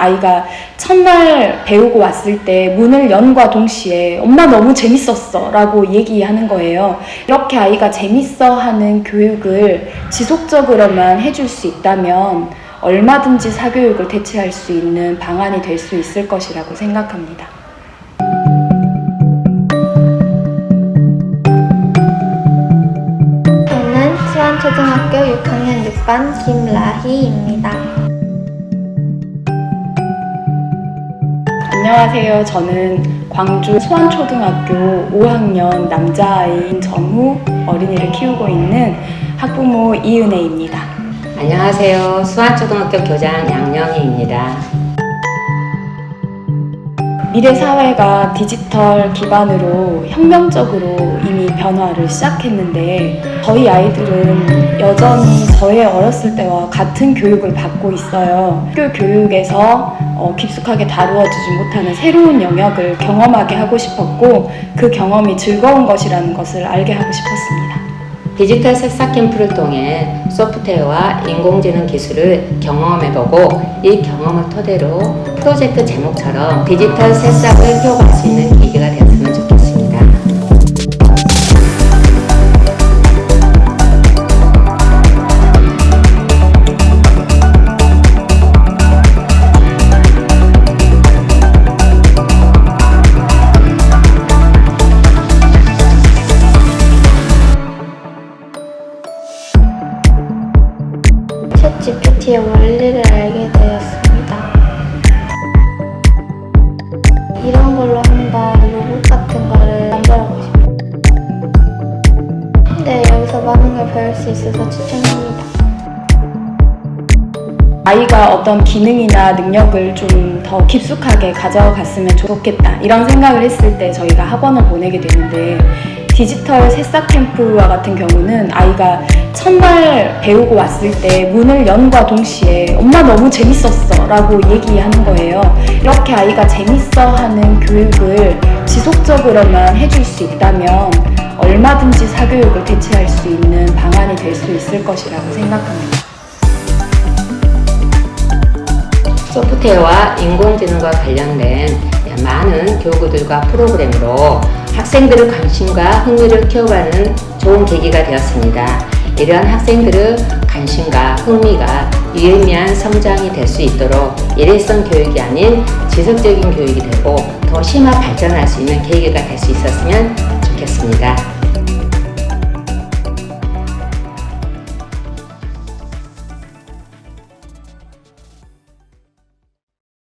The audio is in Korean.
아이가 첫날 배우고 왔을 때 문을 연과 동시에 엄마 너무 재밌었어 라고 얘기하는 거예요. 이렇게 아이가 재밌어 하는 교육을 지속적으로만 해줄 수 있다면 얼마든지 사교육을 대체할 수 있는 방안이 될 수 있을 것이라고 생각합니다. 저는 수안초등학교 6학년 6반 김라희입니다. 안녕하세요. 저는 광주 소환초등학교 5학년 남자아이인 정후 어린이를 키우고 있는 학부모 이은혜입니다. 안녕하세요. 수안초등학교 교장 양영희입니다. 미래 사회가 디지털 기반으로 혁명적으로 이미 변화를 시작했는데 저희 아이들은 여전히 저의 어렸을 때와 같은 교육을 받고 있어요. 학교 교육에서 어, 깊숙하게 다루어지지 못하는 새로운 영역을 경험하게 하고 싶었고 그 경험이 즐거운 것이라는 것을 알게 하고 싶었습니다. 디지털 새싹 캠프를 통해 소프트웨어와 인공지능 기술을 경험해보고 이 경험을 토대로 프로젝트 제목처럼 디지털 새싹을 키워갈 수 있는 계기가 GPT의 원리를 알게 되었습니다. 이런 걸로 한번 로봇 같은 거를 만들어보고 싶어요. 근데 여기서 많은 걸 배울 수 있어서 추천합니다. 아이가 어떤 기능이나 능력을 좀 더 깊숙하게 가져갔으면 좋겠다 이런 생각을 했을 때 저희가 학원을 보내게 되는데 디지털 새싹 캠프와 같은 경우는 아이가 첫날 배우고 왔을 때 문을 연과 동시에 엄마 너무 재밌었어 라고 얘기하는 거예요. 이렇게 아이가 재밌어 하는 교육을 지속적으로만 해줄 수 있다면 얼마든지 사교육을 대체할 수 있는 방안이 될 수 있을 것이라고 생각합니다. 소프트웨어와 인공지능과 관련된 많은 교구들과 프로그램으로 학생들의 관심과 흥미를 키워가는 좋은 계기가 되었습니다. 이러한 학생들의 관심과 흥미가 유의미한 성장이 될 수 있도록 일회성 교육이 아닌 지속적인 교육이 되고 더 심화 발전할 수 있는 계기가 될 수 있었으면 좋겠습니다.